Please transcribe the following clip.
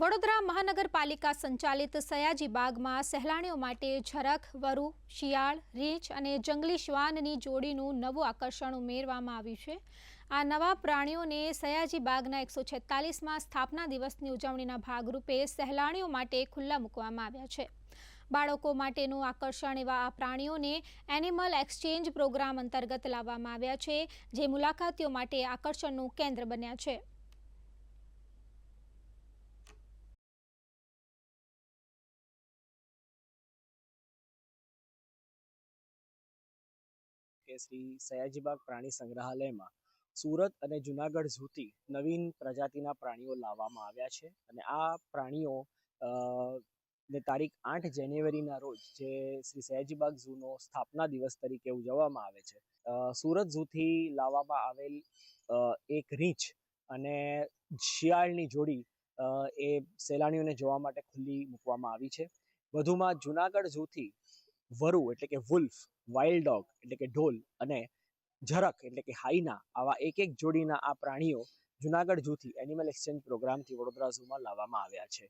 વડોદરા મહાનગરપાલિકા સંચાલિત સયાજી બાગમાં સહેલાણીઓ માટે ઝરખ, વરુ, શિયાળ, રીંછ અને જંગલી શ્વાનની જોડીનું નવું આકર્ષણ ઉમેરવામાં આવ્યું છે. આ નવા પ્રાણીઓને સયાજી બાગના એકસો છેતાલીસમાં સ્થાપના દિવસની ઉજવણીના ભાગરૂપે સહેલાણીઓ માટે ખુલ્લા મૂકવામાં આવ્યા છે. બાળકો માટેનું આકર્ષણ એવા આ પ્રાણીઓને એનિમલ એક્સચેન્જ પ્રોગ્રામ અંતર્ગત લાવવામાં આવ્યા છે, જે મુલાકાતીઓ માટે આકર્ષણનું કેન્દ્ર બન્યા છે. કે શ્રી સયાજીબાગ પ્રાણી સંગ્રહાલયમાં સુરત અને જુનાગઢ ઝૂથી નવીન પ્રજાતિના પ્રાણીઓ લાવવામાં આવ્યા છે. અને આ પ્રાણીઓ ને તારીખ આઠ જાન્યુઆરીના રોજ જે શ્રી સયાજીબાગ ઝૂનો સ્થાપના દિવસ તરીકે ઉજવવામાં આવે છે સુરત ઝૂથી લાવવામાં આવેલ એક રીંછ અને શિયાળની જોડી એ સહેલાણીઓને જોવા માટે ખુલ્લી મૂકવામાં આવી છે. વધુમાં જુનાગઢ ઝૂથી વરુ એટલે કે વુલ્ફ વાઇલ્ડ ડોગ એટલે કે ઢોલ અને ઝરખ એટલે કે હાઈના આવા એક એક જોડીના આ પ્રાણીઓ જુનાગઢ જૂથી એનિમલ એક્સચેન્જ પ્રોગ્રામથી વડોદરા ઝૂમાં લાવવામાં આવ્યા છે.